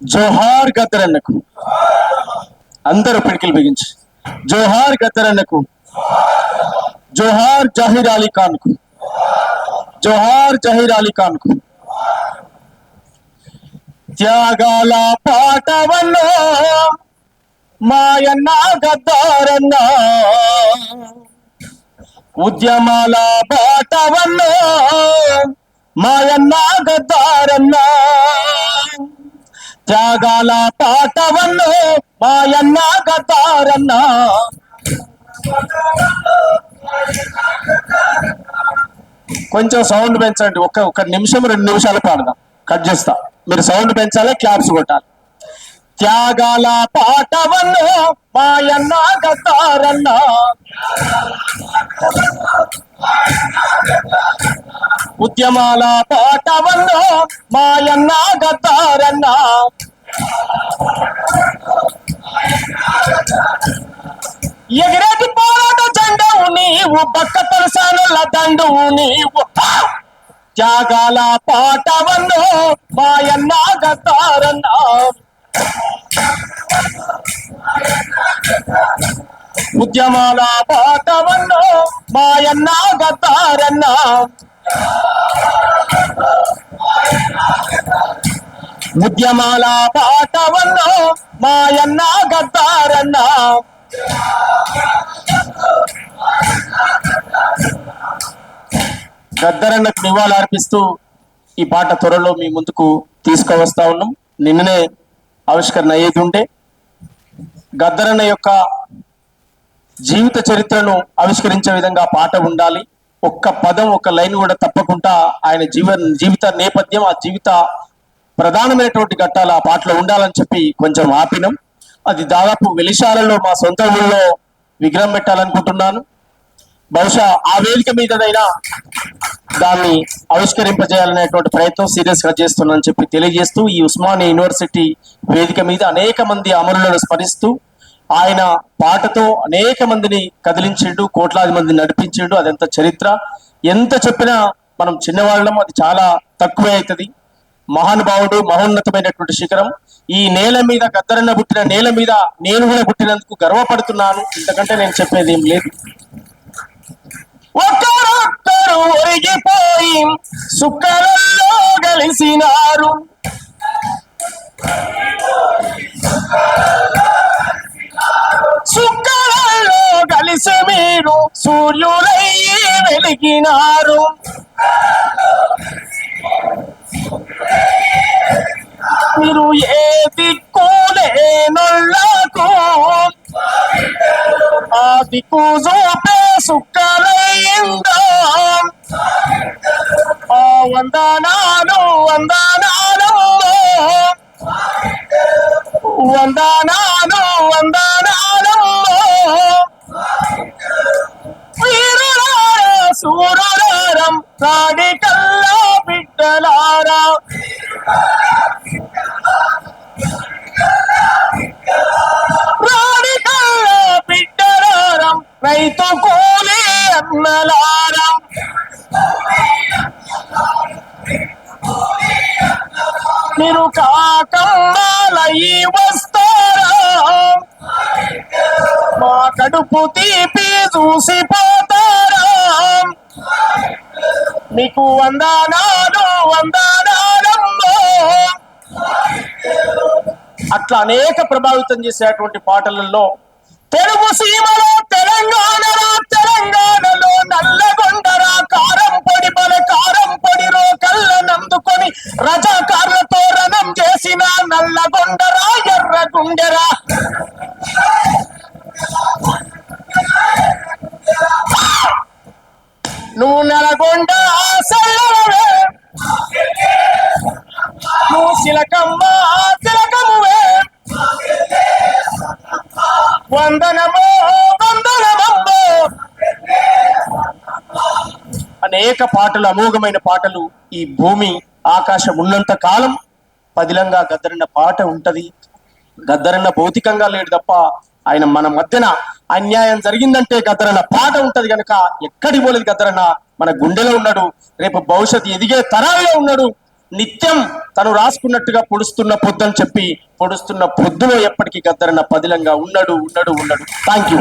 జోహార్ గద్దరన్నకు అందరూ పిడికిలు బిగించి. జోహార్ గద్దరన్నకు జోహార్ జహీర్ అలీ ఖాన్కు జోహార్ జహీర్ అలీ ఖాన్కు త్యాగాల పాటవన్నో మాయన్న గద్దారన్న ఉద్యమాల బాటవన్నో మాయన్న గద్దారన్నా. త్యాగాల పాటవన్నో మాయన్న గద్దారన్న కొంచెం సౌండ్ పెంచండి. ఒక ఒక నిమిషం రెండు నిమిషాలు పాడదాం కట్ చేస్తా. మీరు సౌండ్ పెంచాలి క్లాప్స్ కొట్టాలి. త్యాగాల పాటవన్నో మాయన్న గద్దారన్న. ఉద్యమాల పాటవన్నో మాయన్న గద్దారన్న. ఎగిరేటి పోరాట జెండవు నీవు పక్క తలసానుల దండువు నీవు. త్యాగాల పాటవన్నో మాయన్న గద్దారన్న. ఉద్యమాల పాటవన్నో మాయన్న గద్దారన్న. ఉద్యమాల పాటవన్నో మాయన్న గద్దారన్న. గద్దరన్నకు నివాళులర్పిస్తూ ఈ పాట త్వరలో మీ ముందుకు తీసుకువస్తా ఉన్నాం. నిన్ననే ఆవిష్కరణ అయ్యేది ఉండే. గద్దరన్న యొక్క జీవిత చరిత్రను ఆవిష్కరించే విధంగా పాట ఉండాలి. ఒక్క పదం ఒక లైన్ కూడా తప్పకుండా ఆయన జీవ జీవిత నేపథ్యం ఆ జీవిత ప్రధానమైనటువంటి ఘట్టాలు ఆ పాటలో ఉండాలని చెప్పి కొంచెం ఆపినం. అది దాదాపు వెలిశాలలో మా సొంత ఊళ్ళో విగ్రహం పెట్టాలనుకుంటున్నాను. బహుశా ఆ వేదిక మీదనైనా దాన్ని ఆవిష్కరింపజేయాలనేటువంటి ప్రయత్నం సీరియస్గా చేస్తున్నానని చెప్పి తెలియజేస్తూ ఈ ఉస్మానియా యూనివర్సిటీ వేదిక మీద అనేక మంది అమరులను స్మరిస్తూ ఆయన పాటతో అనేక మందిని కదిలించిండు కోట్లాది మందిని నడిపించిండు. అదంత చరిత్ర. ఎంత చెప్పినా మనం చిన్నవాళ్ళం అది చాలా తక్కువే అవుతుంది మహానుభావుడు మహోన్నతమైనటువంటి శిఖరం. ఈ నేల మీద గద్దరన్న పుట్టిన నేల మీద నేను కూడా పుట్టినందుకు గర్వపడుతున్నాను. ఇంతకంటే నేను చెప్పేది ఏం లేదు. ఒకరొక్కరు ఒరిగిపోయి సుక్కలలో కలిసినారు సుక్కలలో కలిసి మీరు సూర్యులయ్యి వెలిగినారు. మీరు ఏ దిక్కు లేనులకు ఆ దిక్కు చూపే సుక్కలయ్యిందా ఆ వందనాలు వందనాలు. వందనాలు వందనాలు. మీరు కాకమ్మాలయ్యి వస్తారా? మా కడుపు తీపి చూసిపోతారా? మీకు వందనాలు వందనాలమ్మో. అట్లా అనేక ప్రభావితం చేసేటువంటి పాటలలో తెలుగు సీమలో తెలంగాణలో తెలంగాణలో నువ్వు నల్గొండ సెల్లవే నువ్వు శిలకమ్మ తిలకమువే వందనమో వందనమమ్మో అనేక పాటలు అమోఘమైన పాటలు ఈ భూమి ఆకాశం ఉన్నంత కాలం పదిలంగా గద్దరిన పాట ఉంటది. గద్దరిన భౌతికంగా లేడు తప్ప ఆయన మన మధ్యన అన్యాయం జరిగిందంటే గద్దరన్న పాట ఉంటది కనుక ఎక్కడికి పోలేదు గద్దరన్న మన గుండెలో ఉన్నాడు. రేపు భవిష్యత్తు ఎదిగే తరాల్లో ఉన్నాడు. నిత్యం తను రాసుకున్నట్టుగా పొడుస్తున్న పొద్దు అని చెప్పి పొడుస్తున్న పొద్దులో ఎప్పటికీ గద్దరన్న పదిలంగా ఉన్నాడు ఉన్నాడు ఉన్నాడు. Thank you